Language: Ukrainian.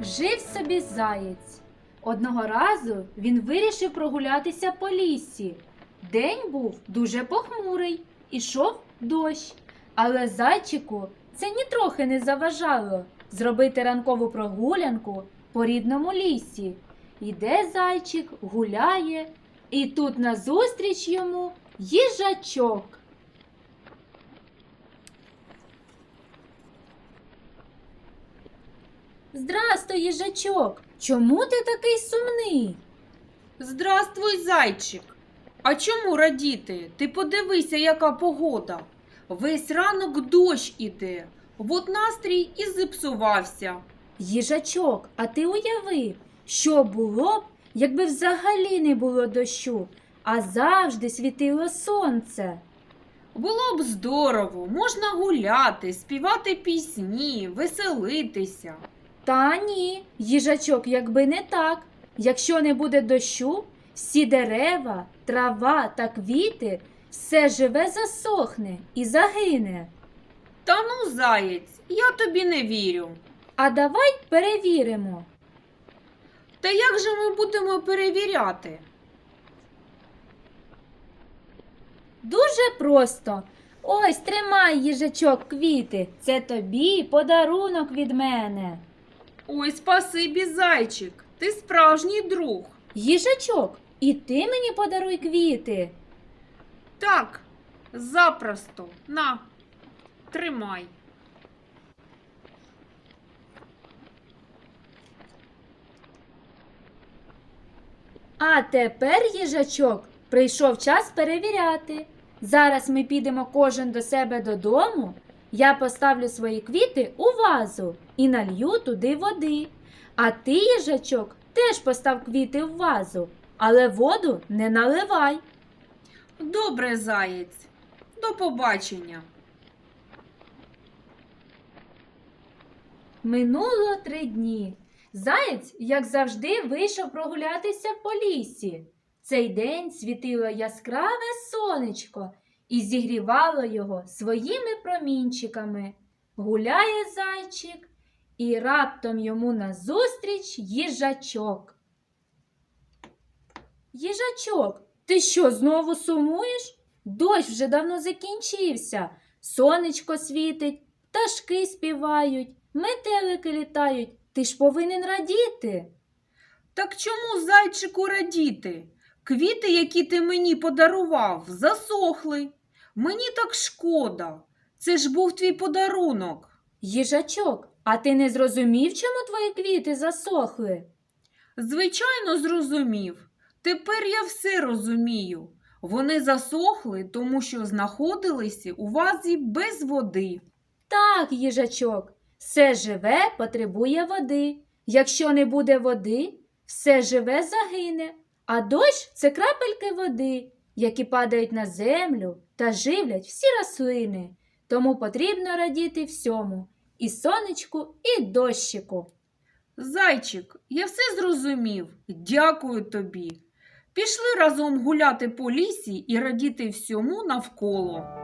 Жив собі заєць. Одного разу він вирішив прогулятися по лісі. День був дуже похмурий, ішов дощ. Але зайчику це нітрохи не заважало зробити ранкову прогулянку по рідному лісі. Іде зайчик, гуляє, і тут назустріч йому їжачок. Здрастуй, їжачок. Чому ти такий сумний? Здравствуй, зайчик. А чому радіти? Ти подивися, яка погода. Весь ранок дощ іде. От настрій і зіпсувався. Їжачок, а ти уяви, що було б, якби взагалі не було дощу, а завжди світило сонце. Було б здорово, можна гуляти, співати пісні, веселитися. Та ні, їжачок, якби не так. Якщо не буде дощу, всі дерева, трава та квіти, все живе засохне і загине. Та ну, заєць, я тобі не вірю. А давай перевіримо. Та як же ми будемо перевіряти? Дуже просто. Ось тримай, їжачок, квіти. Це тобі подарунок від мене. Ой, спасибі, зайчик, ти справжній друг. Їжачок, і ти мені подаруй квіти. Так, запросто. На, тримай. А тепер, їжачок, прийшов час перевіряти. Зараз ми підемо кожен до себе додому. Я поставлю свої квіти у вазу і налью туди води. А ти, їжачок, теж постав квіти в вазу, але воду не наливай. Добре, заєць. До побачення. Минуло три дні. Заєць, як завжди, вийшов прогулятися по лісі. Цей день світило яскраве сонечко і зігрівало його своїми промінчиками. Гуляє зайчик, і раптом йому назустріч їжачок. Їжачок, ти що, знову сумуєш? Дощ вже давно закінчився. Сонечко світить, пташки співають, метелики літають. Ти ж повинен радіти. Так чому зайчику радіти? Квіти, які ти мені подарував, засохли. Мені так шкода. Це ж був твій подарунок. Їжачок, а ти не зрозумів, чому твої квіти засохли? Звичайно, зрозумів. Тепер я все розумію. Вони засохли, тому що знаходилися у вазі без води. Так, їжачок, все живе потребує води. Якщо не буде води, все живе загине. А дощ це крапельки води, які падають на землю та живлять всі рослини. Тому потрібно радіти всьому і сонечку, і дощику. Зайчик, я все зрозумів. Дякую тобі. Пішли разом гуляти по лісі і радіти всьому навколо.